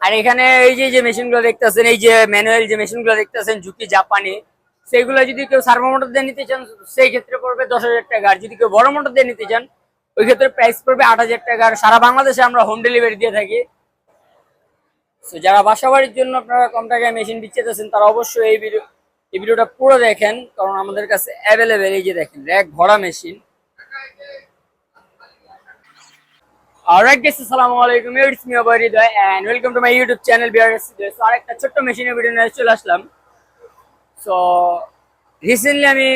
আর এখানে এই যে যে মেশিনগুলো দেখতেছেন, এই যে ম্যানুয়াল যে মেশিনগুলো দেখতেছেন, ঝুঁকি জাপানি সেইগুলো যদি কেউ সার্ভো মোটর দিয়ে নিতে চান, সেই ক্ষেত্রে পড়বে দশ হাজার টাকা। আর যদি কেউ বড় মোটর দিয়ে নিতে চান, ওই ক্ষেত্রে প্রাইস পড়বে আট হাজার টাকা। আর সারা বাংলাদেশে আমরা হোম ডেলিভারি দিয়ে থাকি। তো যারা বাসা বাড়ির জন্য আপনারা কম টাকায় মেশিন বিচ্ছেতেছেন তারা অবশ্যই এই ভিডিও এই ভিডিওটা পুরো দেখেন। কারণ আমাদের কাছে অ্যাভেলেবেল এই যে দেখেন র্যাক ভরা মেশিন Alright guys, আসসালামু আলাইকুম it's me and welcome to my YouTube channel BRS so ছোট্ট মেশিনের ভিডিও চলে আসলাম। সো রিসেন্টলি আমি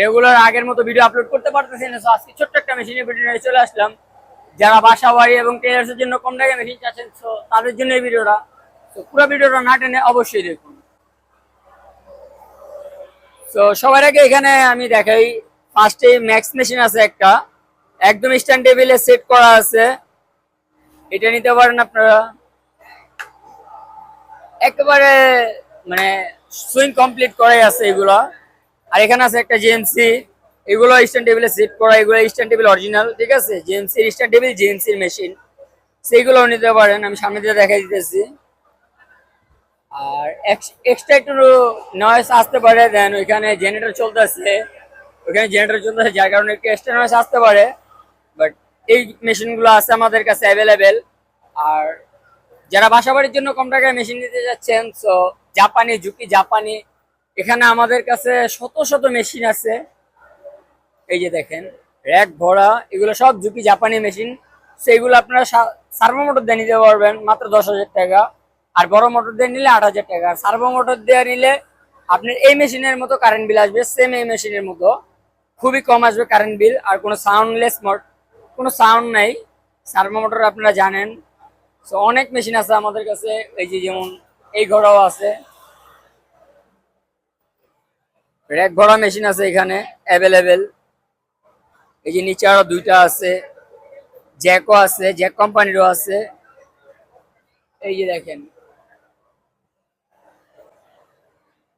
রেগুলার আগের মতো ভিডিও আপলোড করতে পারতেছি না সো আজকে ছোট্ট একটা মেশিনের ভিডিও নিয়ে চলে আসলাম। যারা বাসা বাড়ি এবং টেলার্সের জন্য কম টাকায় মেশিন চাচ্ছেন সো তাদের জন্য এই ভিডিওটা তো পুরো ভিডিওটা না টেনে অবশ্যই দেখুন। তো সবার আগে এখানে আমি দেখাই ফার্স্টে ম্যাক্স মেশিন আছে একটা। একদম স্ট্যান্ড টেবিলে সেট করা আছে। এটা নিতে পারেন আপনারা। একেবারে মানে সুইং কমপ্লিট করাই আছে এগুলো। আর এখানে আছে একটা জিএমসি এগুলো স্ট্যান্ড টেবিলে সেট করা, এগুলো স্ট্যান্ড টেবিল অরিজিনাল ঠিক আছে? জিএমসি স্ট্যান্ড টেবিল জিএমসির মেশিন সেইগুলো নিতে পারেন, আমি সামনে দিয়ে দেখাই দিতেছি। আর এক্সট্রা একটু নয়েস আসতে পারে দেন ওইখানে জেনারেটর চলতেছে। ওইখানে জেনারেটর চলতেছে, যার কারণে একটু এক্সট্রা নয়েস আসতে পারে। এই মেশিনগুলো আছে আমাদের কাছে অ্যাভেলেবেল আর যারা বাসাবাড়ির জন্য কম টাকায় মেশিন নিতে যাচ্ছেন তো জাপানি, ঝুঁকি জাপানি, এখানে আমাদের কাছে শত শত মেশিন আছে। এই যে দেখেন র্যাক ভরা এগুলো সব ঝুঁকি জাপানি মেশিন সেইগুলো আপনারা সার্ভো মোটর দিয়ে নিতে পারবেন, মাত্র দশ হাজার টাকা। আর বড় মোটর দিয়ে নিলে আট হাজার টাকা। আর সার্ভো মোটর দিয়ে নিলে আপনার এই মেশিনের মতো কারেন্ট বিল আসবে সেম এই মেশিনের মতো। খুবই কম আসবে কারেন্ট বিল আর কোনো সাউন্ডলেস কোনো সাউন্ড নাই। সার্ভো মোটর আপনারা জানেন। সো অনেক মেশিন আছে আমাদের কাছে। এই যে যেমন এই ঘোড়াও আছে। র্যাক ভরা মেশিন আছে এখানে অ্যাভেলেবেল এই যে নিচে আরও দুইটা আছে। জ্যাকও আছে জ্যাক কোম্পানিরও আছে। এই যে দেখেন।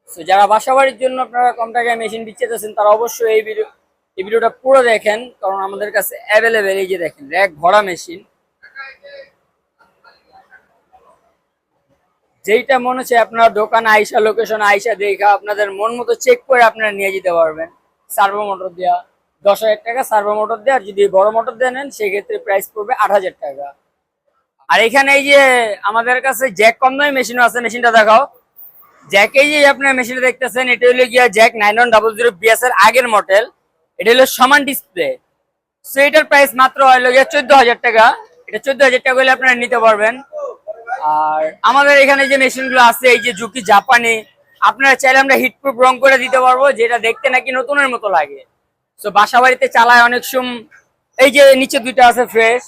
তো যারা বাসাবাড়ির জন্য আপনারা কম টাকায় মেশিন বিচ্ছেতেছেন তারা অবশ্যই এই ভিডিও এই ভিডিওটা পুরো দেখেন, কারণ আমাদের কাছে অ্যাভেলেবেল এই যে দেখেন র্যাক ভরা মেশিন যেইটা মনে হচ্ছে আপনার দোকান আইসা লোকেশন আইসা দেখা আপনাদের মন মতো চেক করে আপনারা নিয়ে যেতে পারবেন। সার্ভো মোটর দেওয়া দশ হাজার টাকা সার্ভো মোটর দেওয়া আর যদি বড় মোটর দিয়ে নেন, সেক্ষেত্রে প্রাইস পড়বে আট হাজার টাকা। আর এখানে এই যে আমাদের কাছে জ্যাক কম দামি মেশিনও আছে মেশিনটা দেখাও। জ্যাক যে আপনার মেশিনটা দেখতেছেন, এটা হলো গিয়া Jack nine one double zero BS এর আগের মডেল এটা হলো সমান ডিসপ্লে সো এটার প্রাইস মাত্র হলো গিয়া চোদ্দ হাজার টাকা। এটা চোদ্দ হাজার টাকা হলে আপনারা নিতে পারবেন। আর আমাদের এখানে যে মেশিনগুলো আছে, এই যে ঝুঁকি জাপানি, আপনারা চাইলে আমরা হিটপ্রুফ রং করে দিতে পারব, যেটা দেখতে নাকি নতুনের মতো লাগে। সো বাসা বাড়িতে চালায় অনেক সম। এই যে নিচে দুইটা আছে ফ্রেশ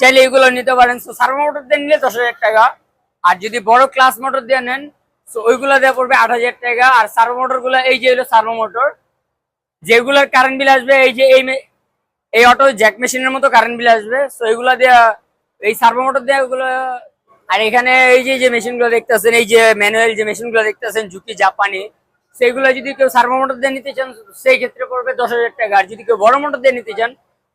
চাইলে এগুলো নিতে পারেন। সো সার্ভো মোটর দিয়ে নিলে দশ হাজার টাকা। আর যদি বড় ক্লাস মোটর দিয়ে নেন সো ওইগুলো দেওয়া পড়বে আট হাজার টাকা। আর সার্ভো মোটরগুলো, এই যে হলো সার্ভো মোটর যেগুলোর কারেন্ট বিল আসবে, এই যে এই এই অটো জ্যাক মেশিনের মতো কারেন্ট বিল আসবে। তো এইগুলো দেওয়া এই সার্ভো মোটর দেওয়া ওগুলো, আর এখানে এই যে যে মেশিনগুলো দেখতেছেন, এই যে ম্যানুয়াল যে মেশিনগুলো দেখতেছেন, ঝুঁকি জাপানি সেইগুলো যদি কেউ সার্ভো মোটর দিয়ে নিতে চান, সেই ক্ষেত্রে পড়বে দশ হাজার টাকা। আর যদি কেউ বড় মোটর দিয়ে নিতে চান,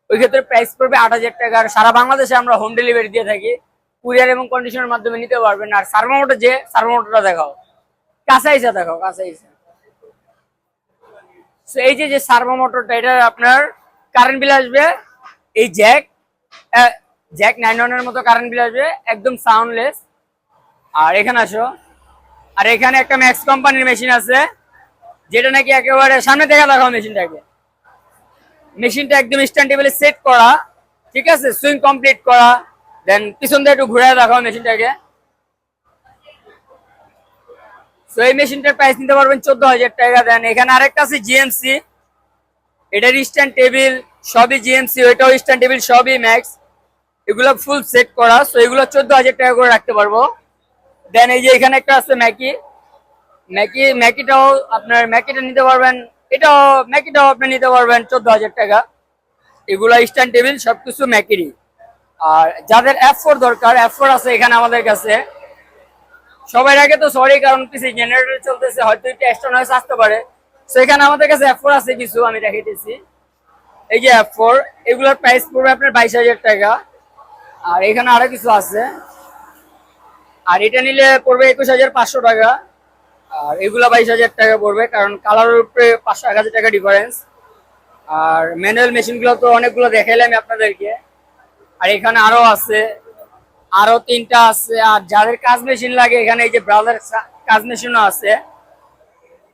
ওই ক্ষেত্রে প্রাইস পড়বে আট হাজার টাকা। আর সারা বাংলাদেশে আমরা হোম ডেলিভারি দিয়ে থাকি। কুরিয়ার এবং কন্ডিশনের মাধ্যমে নিতে পারবেন। আর সার্ভো মোটর যে সার্ভো মোটরটা দেখাও। কাঁচা ইসা দেখাও, কাঁচা ইসা। এই যে সার্ভো মোটরটা, এটা আপনার কারেন্ট বিল আসবে। এই জ্যাক জ্যাক নাইন ওয়ানের মতো কারেন্ট বিল আসবে, একদম সাউন্ডলেস আর এখানে আসো। আর এখানে একটা ম্যাক্স কোম্পানির মেশিন আছে, যেটা নাকি একেবারে সামনে দেখা দেখাও মেশিনটাকে মেশিনটা একদম স্ট্যান্ড টেবিলে সেট করা, ঠিক আছে? সুইং কমপ্লিট করা দেন পিছন দিয়ে একটু ঘুরে দেখাও মেশিনটাকে তো এই মেশিনটার প্রাইস নিতে পারবেন চোদ্দ হাজার টাকা। দেন এখানে আরেকটা আছে জিএমসি এটার স্ট্যান্ড টেবিল সবই জিএমসি ওইটাও স্ট্যান্ড টেবিল সবই ম্যাক্স এগুলো ফুল সেট করা তো এগুলো চোদ্দ হাজার টাকা করে রাখতে পারব। দেন এই যে এখানে একটা আছে ম্যাকি ম্যাকি ম্যাকিটাও আপনার ম্যাকিটা নিতে পারবেন। এটাও ম্যাকিটাও আপনি নিতে পারবেন চোদ্দ হাজার টাকা। এগুলো স্ট্যান্ড টেবিল সবকিছু ম্যাকিরই আর যাদের এফ ফোর দরকার এফ ফোর আছে এখানে আমাদের কাছে। সবার আগে তো সরি কারণ কিছু জেনারেটর চলতেছে, হয়তো একটু এক্সট্রা নয়েস আসতে পারে। তো এখানে আমাদের কাছে এফ ফোর আছে কিছু, আমি দেখাইতেছি এই যে এফ ফোর এগুলোর প্রাইস পড়বে আপনার বাইশ হাজার টাকা। আর এখানে আরও কিছু আছে। আর এটা নিলে পড়বে একুশ হাজার পাঁচশো টাকা। আর এগুলা বাইশ হাজার টাকা পড়বে, কারণ কালারের উপরে পাঁচশো, এক হাজার টাকা ডিফারেন্স আর ম্যানুয়াল মেশিনগুলো তো অনেকগুলো দেখাইলাম আপনাদেরকে। আর এখানে আরও আছে আরও তিনটা আছে, আর যাদের কাজ মেশিন লাগে, এখানে এই যে ব্রাউজার কাজ মেশিনও আছে।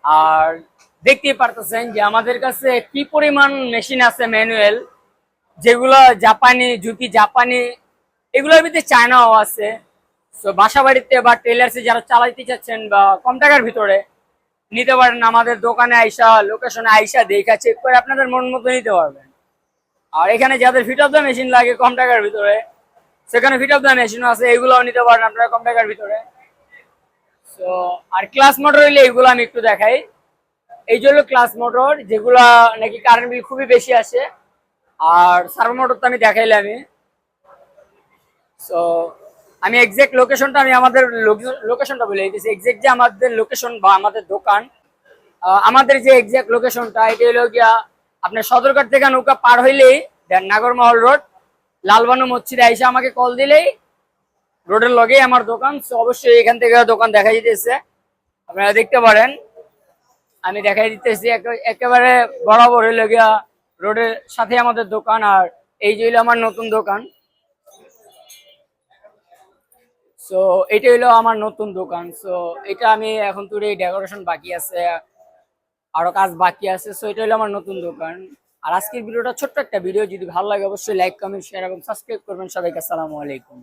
আর দেখতেই পারতেছেন যে আমাদের কাছে কি পরিমাণ মেশিন আছে ম্যানুয়াল যেগুলো জাপানি জুতি জাপানি, এগুলোর ভিতরে চায়নাও আছে। তো বাসা বাড়িতে বা টেলার্সে যারা চালাইতে চাচ্ছেন বা কম টাকার ভিতরে, নিতে পারেন। আমাদের দোকানে আইসা লোকেশনে আইসা দেখা চেক করে আপনাদের মন মতো নিতে পারবেন। আর এখানে যাদের ফিট অফ দ্য মেশিন লাগে কম টাকার ভিতরে সেখানে ফিট অফ দ্য মেশিনও আছে এগুলোও নিতে পারেন আপনারা কম টাকার ভিতরে। তো আর ক্লাস মোটর হইলে এগুলো আমি একটু দেখাই। এই জন্য ক্লাস মোটর যেগুলা নাকি কারেন্ট বিল খুবই বেশি আসে। আর সার্ভো মোটর তো আমি দেখাইলামই সো আমি এক্সাক্ট লোকেশনটা আমি আমাদের লোকেশনটা বলে দিতেছি। এক্সাক্ট যে আমাদের লোকেশন বা আমাদের দোকান আমাদের যে এক্সাক্ট লোকেশনটা এটা হলো গিয়া আপনার সদরঘাট থেকে নৌকা পার হইলেই দেন নাগরমহল রোড লালবানু মসজিদে এসে আমাকে কল দিলেই রোডের লগেই আমার দোকান অবশ্যই এখান থেকে দোকান দেখা যেতেছে আপনারা দেখতে পারেন, আমি দেখাই দিতেছি একেবারে বরাবর হইল গিয়া রোডের সাথে আমাদের দোকান, আর এই যে হইল আমার নতুন দোকান। সো এটা হইল আমার নতুন দোকান সো এটা আমি এখন তো ডেকোরেশন বাকি আছে, আরও কাজ বাকি আছে সো এটা হইল আমার নতুন দোকান। আর আজকের ভিডিওটা ছোট্ট একটা ভিডিও। যদি ভালো লাগে অবশ্যই লাইক কমেন্ট শেয়ার এবং সাবস্ক্রাইব করবেন সবাইকে। আসসালামু আলাইকুম।